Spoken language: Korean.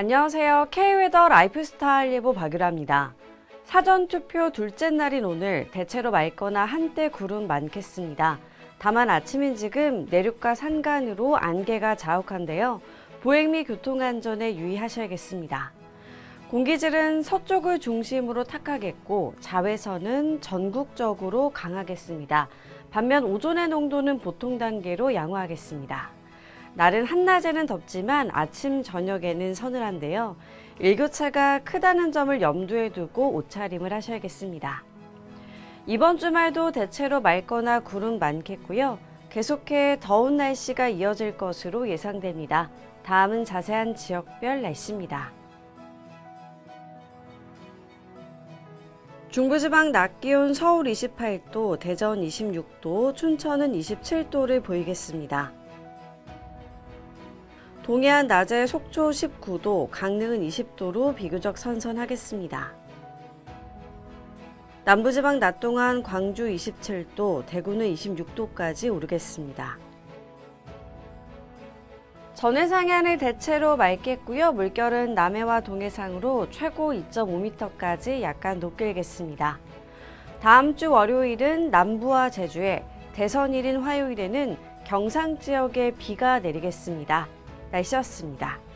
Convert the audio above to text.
안녕하세요. K웨더 라이프스타일 예보 박유라입니다. 사전투표 둘째 날인 오늘 대체로 맑거나 한때 구름 많겠습니다. 다만 아침인 지금 내륙과 산간으로 안개가 자욱한데요. 보행 및 교통안전에 유의하셔야겠습니다. 공기질은 서쪽을 중심으로 탁하겠고 자외선은 전국적으로 강하겠습니다. 반면 오존의 농도는 보통 단계로 양호하겠습니다. 날은 한낮에는 덥지만 아침 저녁에는 서늘한데요. 일교차가 크다는 점을 염두에 두고 옷차림을 하셔야겠습니다. 이번 주말도 대체로 맑거나 구름 많겠고요. 계속해 더운 날씨가 이어질 것으로 예상됩니다. 다음은 자세한 지역별 날씨입니다. 중부지방 낮 기온 서울 28도, 대전 26도, 춘천은 27도를 보이겠습니다. 동해안 낮에 속초 19도, 강릉은 20도로 비교적 선선하겠습니다. 남부지방 낮 동안 광주 27도, 대구는 26도까지 오르겠습니다. 전해상해안을 대체로 맑겠고요. 물결은 남해와 동해상으로 최고 2.5m까지 약간 높길겠습니다. 다음 주 월요일은 남부와 제주에, 대선 일인 화요일에는 경상 지역에 비가 내리겠습니다. 날씨였습니다.